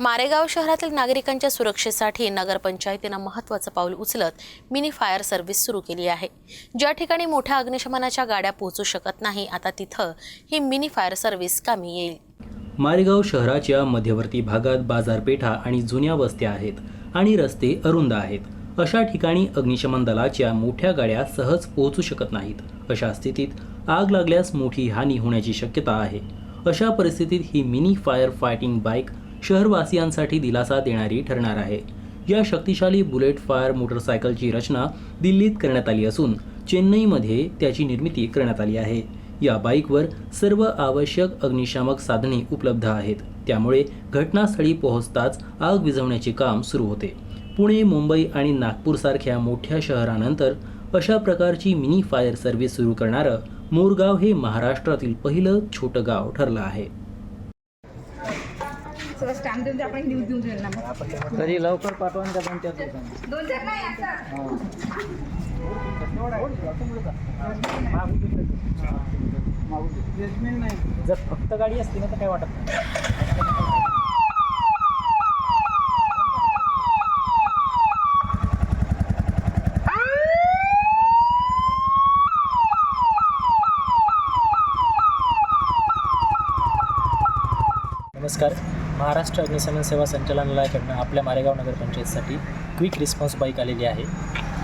मारेगाव शहरातील नागरिकांच्या सुरक्षेसाठी नगरपंचायतीनं महत्त्वाचं पाऊल उचलत मिनी फायर सर्व्हिस सुरू केली आहे. ज्या ठिकाणी मोठ्या अग्निशमनाच्या गाड्या पोहोचू शकत नाही आता तिथं ही मिनी फायर सर्व्हिस कामी येईल. मारेगाव शहराच्या मध्यवर्ती भागात बाजारपेठा आणि जुन्या वस्त्या आहेत आणि रस्ते अरुंद आहेत. अशा ठिकाणी अग्निशमन दलाच्या मोठ्या गाड्या सहज पोहोचू शकत नाहीत. अशा स्थितीत आग लागल्यास मोठी हानी होण्याची शक्यता आहे. अशा परिस्थितीत ही मिनी फायर फायटिंग बाईक शहरवासियांसाठी दिलासा देणारी ठरणार आहे. या शक्तिशाली बुलेट फायर मोटरसायकलची रचना दिल्लीत करण्यात आली असून चेन्नईमध्ये त्याची निर्मिती करण्यात आली आहे. या बाईकवर सर्व आवश्यक अग्निशामक साधने उपलब्ध आहेत. त्यामुळे घटनास्थळी पोहोचताच आग विझवण्याचे काम सुरू होते. पुणे मुंबई आणि नागपूरसारख्या मोठ्या शहरानंतर अशा प्रकारची मिनी फायर सर्व्हिस सुरू करणारं मोरगाव हे महाराष्ट्रातील पहिलं छोटं गाव ठरलं आहे. सगळं स्टॅम्प देऊन आपण न्यूज देऊन देईल ना. तरी लवकर पाठवा त्यात होता. दोन चार नाही असं. जर फक्त गाडी असती ना तर काय वाटत नाही नमस्कार महाराष्ट्र अग्निशमन सेवा संचालनालयाकडनं आपल्या मारेगाव नगरपंचायतीसाठी क्विक रिस्पॉन्स बाईक आलेली आहे.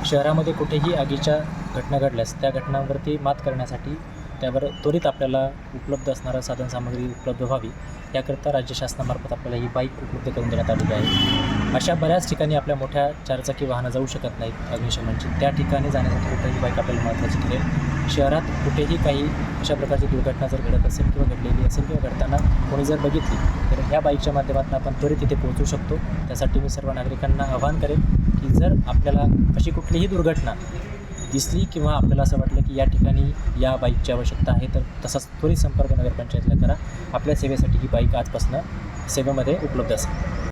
शहरामध्ये कुठेही आगीच्या घटना घडल्यास त्या घटनांवरती मात करण्यासाठी त्यावर त्वरित आपल्याला उपलब्ध असणारं साधनसामग्री उपलब्ध व्हावी. याकरता राज्य शासनामार्फत आपल्याला ही बाईक उपलब्ध करून देण्यात आलेली आहे. अशा बऱ्याच ठिकाणी आपल्या मोठ्या चारचाकी वाहनं जाऊ शकत नाहीत अग्निशमनची. त्या ठिकाणी जाण्यासाठी कुठेही बाईक आपल्याला महत्त्वाची ठरेल. शहरात कुठेही काही अशा प्रकारची दुर्घटना जर घडत असेल किंवा घडलेली असेल किंवा घडताना कोणी जर बघितली तर ह्या बाईकच्या माध्यमातून आपण त्वरित तिथे पोहोचू शकतो. त्यासाठी मी सर्व नागरिकांना आवाहन करेन की जर आपल्याला अशी कुठलीही दुर्घटना दिसली किंवा आपल्याला असं वाटलं की या ठिकाणी या बाईकची आवश्यकता आहे तर तसाच त्वरित संपर्क नगरपंचायतीला करा. आपल्या सेवेसाठी ही बाईक आजपासून सेवेमध्ये उपलब्ध असेल.